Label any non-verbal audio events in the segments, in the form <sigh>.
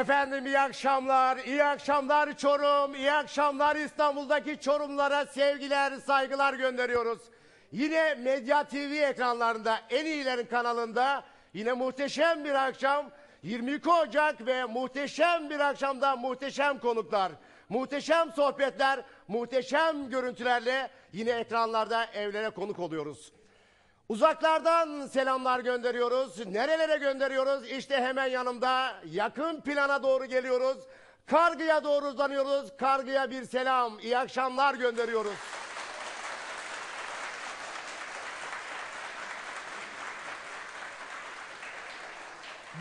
Efendim iyi akşamlar, iyi akşamlar Çorum, iyi akşamlar İstanbul'daki Çorumlara sevgiler, saygılar gönderiyoruz. Yine Medya TV ekranlarında, en iyilerin kanalında yine muhteşem bir akşam, 22 Ocak ve muhteşem bir akşamda muhteşem konuklar, muhteşem sohbetler, muhteşem görüntülerle yine ekranlarda evlere konuk oluyoruz. Uzaklardan selamlar gönderiyoruz. Nerelere gönderiyoruz? İşte hemen yanımda yakın plana doğru geliyoruz. Kargıya doğru uzanıyoruz. Kargıya bir selam, iyi akşamlar gönderiyoruz.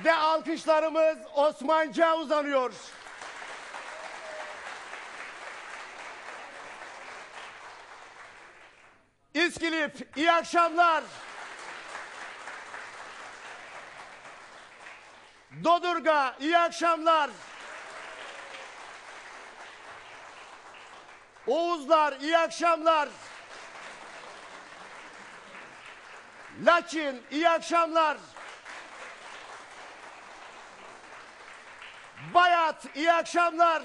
Ve alkışlarımız Osmanca uzanıyor. İskilip, iyi akşamlar. Dodurga, iyi akşamlar. Oğuzlar, iyi akşamlar. Laçin, iyi akşamlar. Bayat, iyi akşamlar.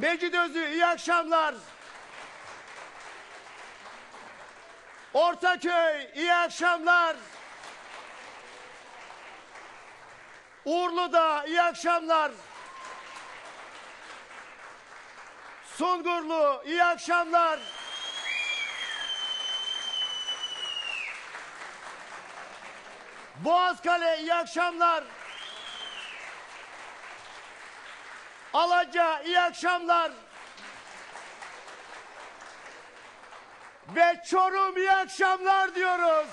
Mecidözü, iyi akşamlar. Ortaköy, iyi akşamlar. Urlu'da, iyi akşamlar. Sungurlu, iyi akşamlar. Boğazkale, iyi akşamlar. Alaca, iyi akşamlar. Ve Çorum, iyi akşamlar diyoruz.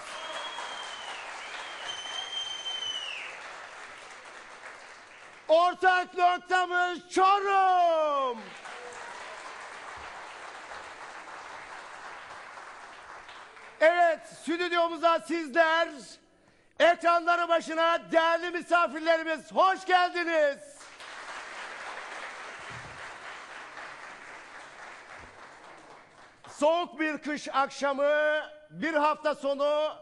Ortak noktamız Çorum. Evet, stüdyomuza sizler, ekranları başına değerli misafirlerimiz hoş geldiniz. Soğuk bir kış akşamı, bir hafta sonu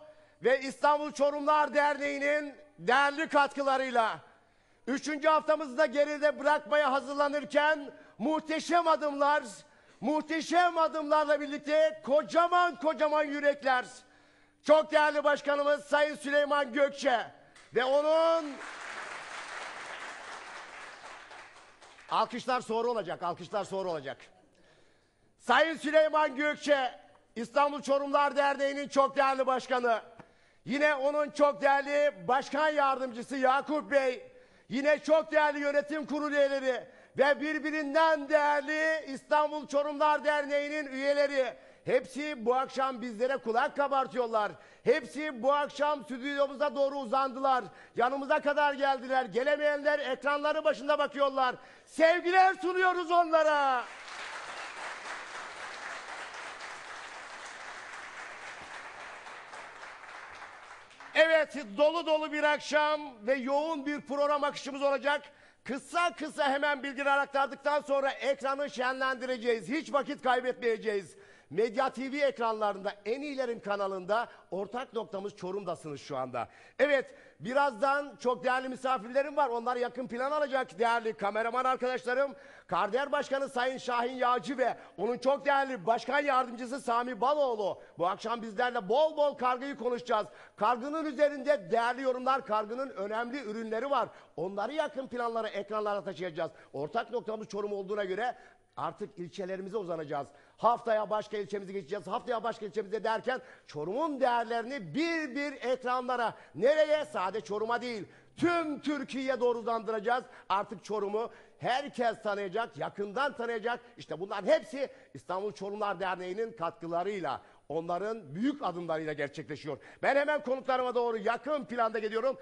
ve İstanbul Çorumlar Derneği'nin değerli katkılarıyla üçüncü haftamızı da geride bırakmaya hazırlanırken muhteşem adımlar, muhteşem adımlarla birlikte kocaman kocaman yürekler. Çok değerli başkanımız Sayın Süleyman Gökçe ve onun alkışlar sonra olacak, alkışlar sonra olacak. Sayın Süleyman Gökçe, İstanbul Çorumlar Derneği'nin çok değerli başkanı. Yine onun çok değerli başkan yardımcısı Yakup Bey. Yine çok değerli yönetim kurulu üyeleri ve birbirinden değerli İstanbul Çorumlar Derneği'nin üyeleri. Hepsi bu akşam bizlere kulak kabartıyorlar. Hepsi bu akşam stüdyomuza doğru uzandılar. Yanımıza kadar geldiler. Gelemeyenler ekranları başında bakıyorlar. Sevgiler sunuyoruz onlara. Evet dolu dolu bir akşam ve yoğun bir program akışımız olacak. Kısa kısa hemen bilgiler aktardıktan sonra ekranı şenlendireceğiz. Hiç vakit kaybetmeyeceğiz. Medya TV ekranlarında en iyilerin kanalında ortak noktamız Çorum'dasınız şu anda. Evet birazdan çok değerli misafirlerim var. Onlar yakın plan alacak değerli kameraman arkadaşlarım. Karder Başkanı Sayın Şahin Yağcı ve onun çok değerli başkan yardımcısı Sami Baloğlu. Bu akşam bizlerle bol bol kargıyı konuşacağız. Kargının üzerinde değerli yorumlar, kargının önemli ürünleri var. Onları yakın planlara, ekranlara taşıyacağız. Ortak noktamız Çorum olduğuna göre Artık ilçelerimize uzanacağız. Haftaya başka ilçemize geçeceğiz. Haftaya başka ilçemize derken Çorum'un değerlerini bir bir ekranlara. Nereye? Sade Çorum'a değil. Tüm Türkiye'ye doğru uzandıracağız. Artık Çorum'u herkes tanıyacak, yakından tanıyacak. İşte bunların hepsi İstanbul Çorumlar Derneği'nin katkılarıyla, onların büyük adımlarıyla gerçekleşiyor. Ben hemen konuklarıma doğru yakın planda geliyorum.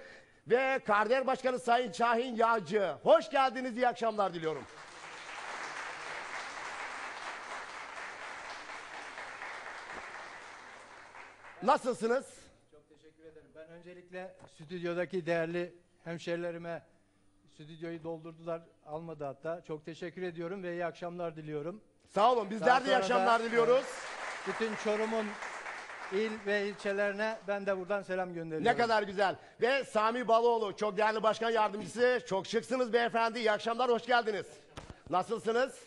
Ve Karder Başkanı Sayın Şahin Yağcı. Hoş geldiniz, iyi akşamlar diliyorum. Nasılsınız? Çok teşekkür ederim. Ben öncelikle stüdyodaki değerli hemşerilerime stüdyoyu doldurdular, almadı hatta. Çok teşekkür ediyorum ve iyi akşamlar diliyorum. Sağ olun. Bizler Daha de iyi sonra da, akşamlar diliyoruz. Bütün Çorum'un il ve ilçelerine ben de buradan selam gönderiyorum. Ne kadar güzel. Ve Sami Baloğlu çok değerli başkan yardımcısı. Çok şıksınız beyefendi. İyi akşamlar, hoş geldiniz. Nasılsınız?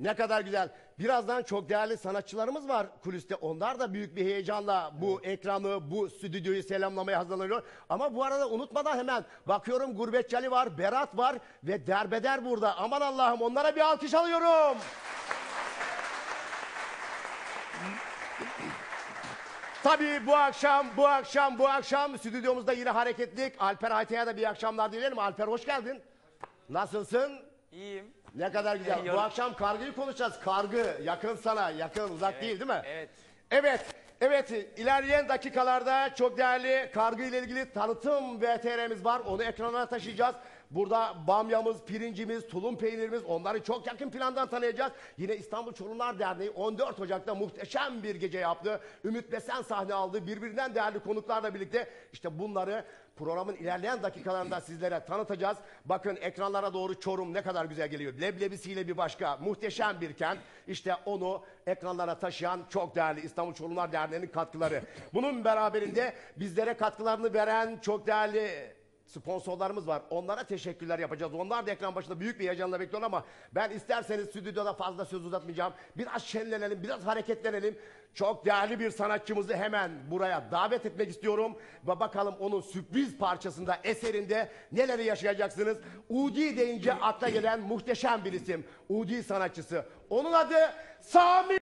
Ne kadar güzel. Birazdan çok değerli sanatçılarımız var kuliste. Onlar da büyük bir heyecanla bu ekranı, bu stüdyoyu selamlamaya hazırlanıyor. Ama bu arada unutmadan hemen bakıyorum Gurbetçi Ali var, Berat var ve Derbeder burada. Aman Allah'ım onlara bir alkış alıyorum. Tabii bu akşam, bu akşam, bu akşam stüdyomuzda yine hareketlik. Alper Aytay'a da bir akşamlar dilerim. Alper hoş geldin. Nasılsın? İyiyim. Ne kadar güzel. <laughs> Bu akşam kargıyı konuşacağız. Kargı yakın sana, yakın uzak değil değil mi? Evet. Evet. Evet, ilerleyen dakikalarda çok değerli kargı ile ilgili tanıtım VTR'miz var. Onu ekrana taşıyacağız. Burada bamyamız, pirincimiz, tulum peynirimiz onları çok yakın plandan tanıyacağız. Yine İstanbul Çorumlar Derneği 14 Ocak'ta muhteşem bir gece yaptı. Ümit Besen sahne aldı. Birbirinden değerli konuklarla birlikte işte bunları programın ilerleyen dakikalarında sizlere tanıtacağız. Bakın ekranlara doğru Çorum ne kadar güzel geliyor. Leblebisiyle bir başka muhteşem bir kent. İşte onu ekranlara taşıyan çok değerli İstanbul Çorumlar Derneği'nin katkıları. Bunun beraberinde bizlere katkılarını veren çok değerli sponsorlarımız var. Onlara teşekkürler yapacağız. Onlar da ekran başında büyük bir heyecanla bekliyorlar ama ben isterseniz stüdyoda fazla söz uzatmayacağım. Biraz şenlenelim, biraz hareketlenelim. Çok değerli bir sanatçımızı hemen buraya davet etmek istiyorum. Ve bakalım onun sürpriz parçasında, eserinde neleri yaşayacaksınız. Udi deyince akla gelen muhteşem bir isim. Udi sanatçısı. Onun adı Sami